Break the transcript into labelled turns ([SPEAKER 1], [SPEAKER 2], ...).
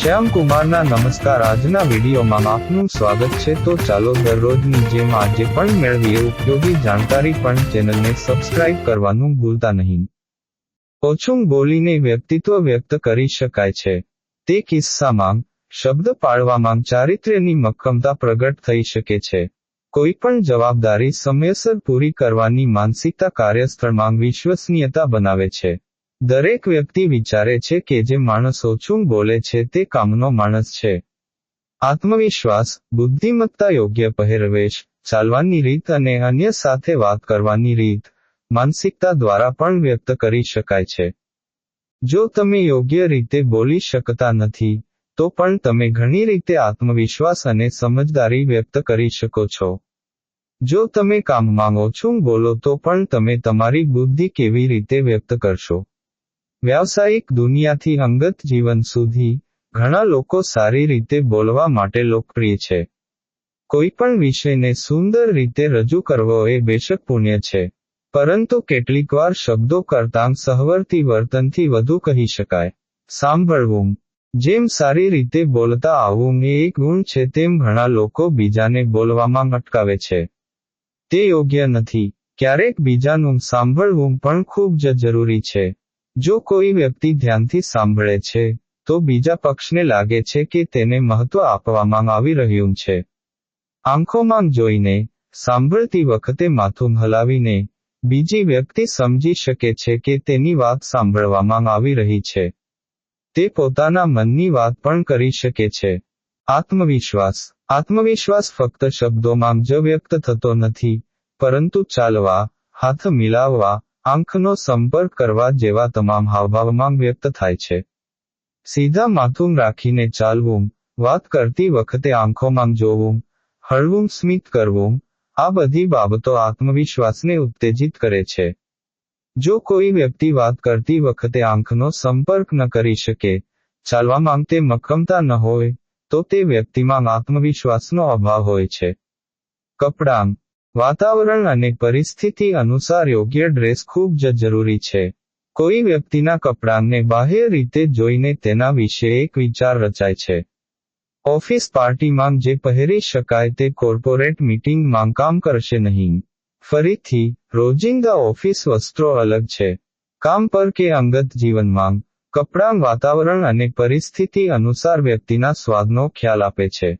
[SPEAKER 1] શ્યામ કુમારના નમસ્કાર. આજના વિડીયોમાં આપનું સ્વાગત છે. તો ચાલો દરરોજની જેમ આજે પણ મેળવીએ ઉપયોગી જાણકારી પણ ચેનલને સબસ્ક્રાઇબ કરવાનું ભૂલતા નહીં. ઓછું બોલીને વ્યક્તિત્વ વ્યક્ત કરી શકાય છે. તે કિસ્સામાં, શબ્દ પાળવામાં ચારિત્ર્યની મક્કમતા પ્રગટ થઈ શકે છે. કોઈ પણ જવાબદારી સમયસર પૂરી કરવાની માનસિકતા કાર્યસ્થળમાં વિશ્વસનીયતા બનાવે છે. દરેક વ્યક્તિ વિચારે છે કે જે માણસ ઓછું બોલે છે તે કામનો માણસ છે. આત્મવિશ્વાસ, બુદ્ધિમત્તા યોગ્ય પહેરવેશ, ચાલવાની રીત અને અન્ય સાથે વાત કરવાની રીત, માનસિકતા દ્વારા પણ વ્યક્ત કરી શકાય છે. જો તમે યોગ્ય રીતે બોલી શકતા નથી, તો પણ તમે ઘણી રીતે આત્મવિશ્વાસ અને સમજદારી વ્યક્ત કરી શકો છો. જો તમે કામમાં ઓછું બોલો તો પણ તમે તમારી બુદ્ધિ કેવી રીતે વ્યક્ત કરશો? વ્યાવસાયિક દુનિયાથી અંગત જીવન સુધી ઘણા લોકો સારી રીતે બોલવા માટે લોકપ્રિય છે. કોઈ પણ વિષયને સુંદર રીતે રજૂ કરવો એ બેશક પુણ્ય છે. પરંતુ કેટલીકવાર શબ્દો કરતાં સહવર્તી વર્તનથી વધુ કહી શકાય. સાંભળવું. જેમ સારી રીતે બોલતા આવવું એ એક ગુણ છે તેમ ઘણા લોકો બીજાને બોલવામાં અટકાવે છે. તે યોગ્ય નથી. ક્યારેક બીજાનું સાંભળવું પણ ખૂબ જ જરૂરી છે. જો કોઈ વ્યક્તિ ધ્યાનથી સાંભળે છે, તો બીજા પક્ષને લાગે છે કે તેને મહત્વ આપવામાં આવી રહ્યું છે. આંખોમાં જોઈને, સાંભળતી વખતે માથું હલાવીને, બીજી વ્યક્તિ સમજી શકે છે કે તેની વાત સાંભળવામાં આવી રહી છે. તે પોતાના મનની વાત પણ કરી શકે છે. આત્મવિશ્વાસ. આત્મવિશ્વાસ ફક્ત શબ્દોમાં જ વ્યક્ત થતો નથી, પરંતુ ચાલવા, હાથ મિલાવવા આંખનો સંપર્ક કરવા જેવા તમામ હાવભાવમાં વ્યક્ત થાય છે. સીધા માથું રાખીને ચાલવું, વાત કરતી વખતે આંખોમાં જોવું, હળવું સ્મિત કરવું, આ બધી બાબતો આત્મવિશ્વાસને ઉત્તેજિત કરે છે. જો કોઈ વ્યક્તિ વાત કરતી વખતે આંખનો સંપર્ક ન કરી શકે ચાલવા માંગતે મક્કમતા ન હોય, તો તે વ્યક્તિમાં આત્મવિશ્વાસનો અભાવ હોય છે. કપડાં વાતાવરણ અને પરિસ્થિતિ અનુસાર યોગ્ય ડ્રેસ ખૂબ જ જરૂરી છે. કોઈ વ્યક્તિના કપડાંને બાહ્ય રીતે જોઈને તેના વિશે એક વિચાર રચાય છે. ઓફિસ પાર્ટીમાં જે પહેરી શકાય તે કોર્પોરેટ મીટિંગમાં કામ કરશે નહીં. ફરીથી, રોજિંદા ઓફિસ વસ્ત્રો અલગ છે. કામ પર કે અંગત જીવનમાં, કપડાં વાતાવરણ અને પરિસ્થિતિ અનુસાર વ્યક્તિના સ્વાદનો ખ્યાલ આપે છે.